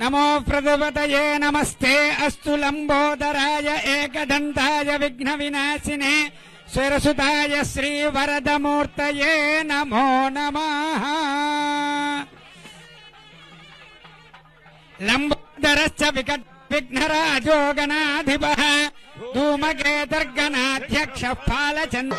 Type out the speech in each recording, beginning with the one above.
नमो प्रगुपतये नमस्ते। अस्तु लम्बोदराय एकदन्ताय विघ्नविनाशिने। सुरसुताय श्रीवरदमूर्तये नमो नम। लम्बोदरश्च विकट विघ्नराजो गणाधिपः धूमकेतर्गणाध्यक्षः पालचन्द्र।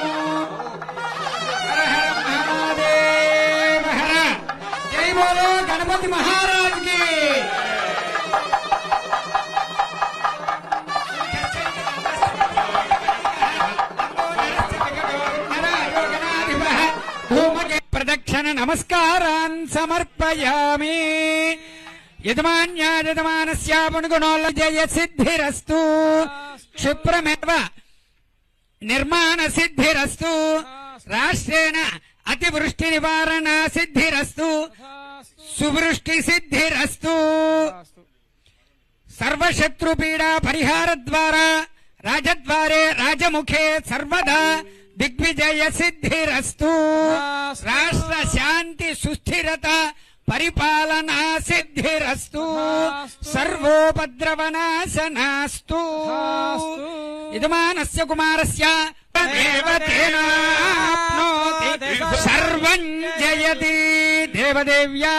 ప్రదక్షిణ నమస్కారాన్ సమర్పయామి. యజమాన్యాయజమానస్యాపుణుగుణోల్ల జయ సిద్ధిరస్తు. క్షిప్రమేవ నిర్మాణ సిద్ధిరస్తు. రాష్ట్రేణ అతివృష్టి నివారణ సిద్ధిరస్తు. సువృష్టి సిద్ధిరస్తు. సర్వశత్రుపీడా పరిహార ద్వారా రాజద్వారే రాజముఖే సర్వదా. దిగ్విజయ సిద్ధిరస్తు రాష్ట్ర శాంతి సుస్థిరత పరిపాలనా సిద్ధిరస్తు సర్వోపద్రవనాశనాస్తు. యజమానస్య కుమారస్య. దేవతేనాప్నోతి దేవదేవ్యా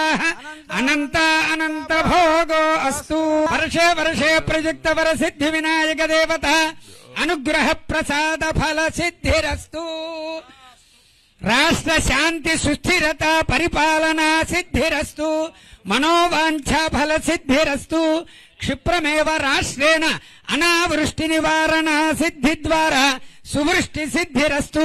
అనంత అనంత భోగో అస్తు వర్షే వర్షే ప్రయుక్త వర సిద్ధి వినాయక దేవత అనుగ్రహ ప్రసాద ఫల సిద్ధిరస్తు రాష్ట్ర శాంతి సుస్థిరత పరిపాలనా సిద్ధిరస్తు మనోవాంఛ ఫల సిద్ధిరస్తు క్షిప్రమేవ రాష్ట్రేణ అనావృష్టి నివారణ సిద్ధి ద్వారా సువృష్టి సిద్ధిరస్తు